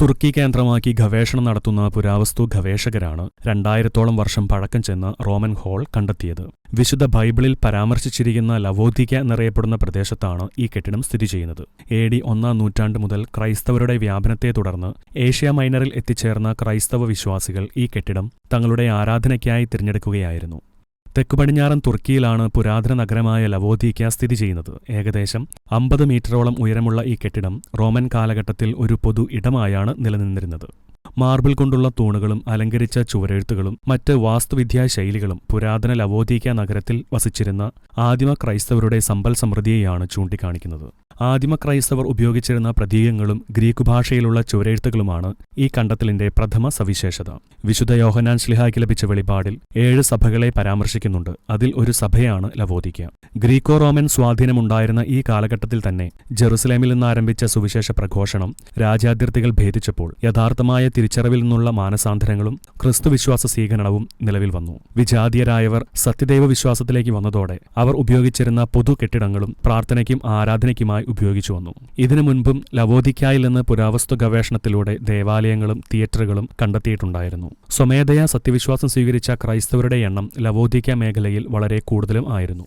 തുർക്കി കേന്ദ്രമാക്കി ഗവേഷണം നടത്തുന്ന പുരാവസ്തു ഗവേഷകരാണ് രണ്ടായിരത്തോളം വർഷം പഴക്കം ചെന്ന് റോമൻ ഹോൾ കണ്ടെത്തിയത്. വിശുദ്ധ ബൈബിളിൽ പരാമർശിച്ചിരിക്കുന്ന ലവോദിക്ക എന്നറിയപ്പെടുന്ന പ്രദേശത്താണ് ഈ കെട്ടിടം സ്ഥിതി ചെയ്യുന്നത്. എ ഡി ഒന്നാം നൂറ്റാണ്ട് മുതൽ ക്രൈസ്തവരുടെ വ്യാപനത്തെ തുടർന്ന് ഏഷ്യ മൈനറിൽ എത്തിച്ചേർന്ന ക്രൈസ്തവ വിശ്വാസികൾ ഈ കെട്ടിടം തങ്ങളുടെ ആരാധനയ്ക്കായി തിരഞ്ഞെടുക്കുകയായിരുന്നു. തെക്കുപടിഞ്ഞാറൻ തുർക്കിയിലാണ് പുരാതന നഗരമായ ലവോദീക്ക സ്ഥിതി ചെയ്യുന്നത്. ഏകദേശം അമ്പത് മീറ്ററോളം ഉയരമുള്ള ഈ കെട്ടിടം റോമൻ കാലഘട്ടത്തിൽ ഒരു പൊതു ഇടമായാണ് നിലനിന്നിരുന്നത്. മാർബിൾ കൊണ്ടുള്ള തൂണുകളും അലങ്കരിച്ച ചുവരെഴുത്തുകളും മറ്റ് വാസ്തുവിദ്യാ ശൈലികളും പുരാതന ലവോദീക്ക നഗരത്തിൽ വസിച്ചിരുന്ന ആദിമ ക്രൈസ്തവരുടെ സമ്പൽ സമൃദ്ധിയെയാണ് ചൂണ്ടിക്കാണിക്കുന്നത്. ആദിമ ക്രൈസ്തവർ ഉപയോഗിച്ചിരുന്ന പ്രതീകങ്ങളും ഗ്രീക്ക് ഭാഷയിലുള്ള ചുവരെഴുത്തുകളുമാണ് ഈ കണ്ടെത്തലിന്റെ പ്രഥമ സവിശേഷത. വിശുദ്ധ യോഹനാൻ ശ്ലിഹായ്ക്ക് ലഭിച്ച വെളിപാടിൽ ഏഴ് സഭകളെ പരാമർശിക്കുന്നുണ്ട്. അതിൽ ഒരു സഭയാണ് ലവോദിക്ക. ഗ്രീക്കോ റോമൻ സ്വാധീനമുണ്ടായിരുന്ന ഈ കാലഘട്ടത്തിൽ തന്നെ ജെറുസലേമിൽ നിന്ന് ആരംഭിച്ച സുവിശേഷ പ്രഘോഷണം രാജ്യാതിർത്തികൾ ഭേദിച്ചപ്പോൾ യഥാർത്ഥമായ തിരിച്ചറിവിൽ നിന്നുള്ള മാനസാന്തരങ്ങളും ക്രിസ്തുവിശ്വാസ സ്വീകരണവും നിലവിൽ വന്നു. വിജാതീയരായവർ സത്യദൈവ വിശ്വാസത്തിലേക്ക് വന്നതോടെ അവർ ഉപയോഗിച്ചിരുന്ന പൊതു കെട്ടിടങ്ങളും പ്രാർത്ഥനയ്ക്കും ആരാധനയ്ക്കുമായി ഉപയോഗിച്ചു വന്നു. ഇതിനു മുൻപും ലവോദിക്കായിൽ നിന്ന് പുരാവസ്തു ഗവേഷണത്തിലൂടെ ദേവാലയങ്ങളും തിയേറ്ററുകളും കണ്ടെത്തിയിട്ടുണ്ടായിരുന്നു. സ്വമേധയാ സത്യവിശ്വാസം സ്വീകരിച്ച ക്രൈസ്തവരുടെ എണ്ണം ലവോദിക്ക മേഖലയിൽ വളരെ കൂടുതലും ആയിരുന്നു.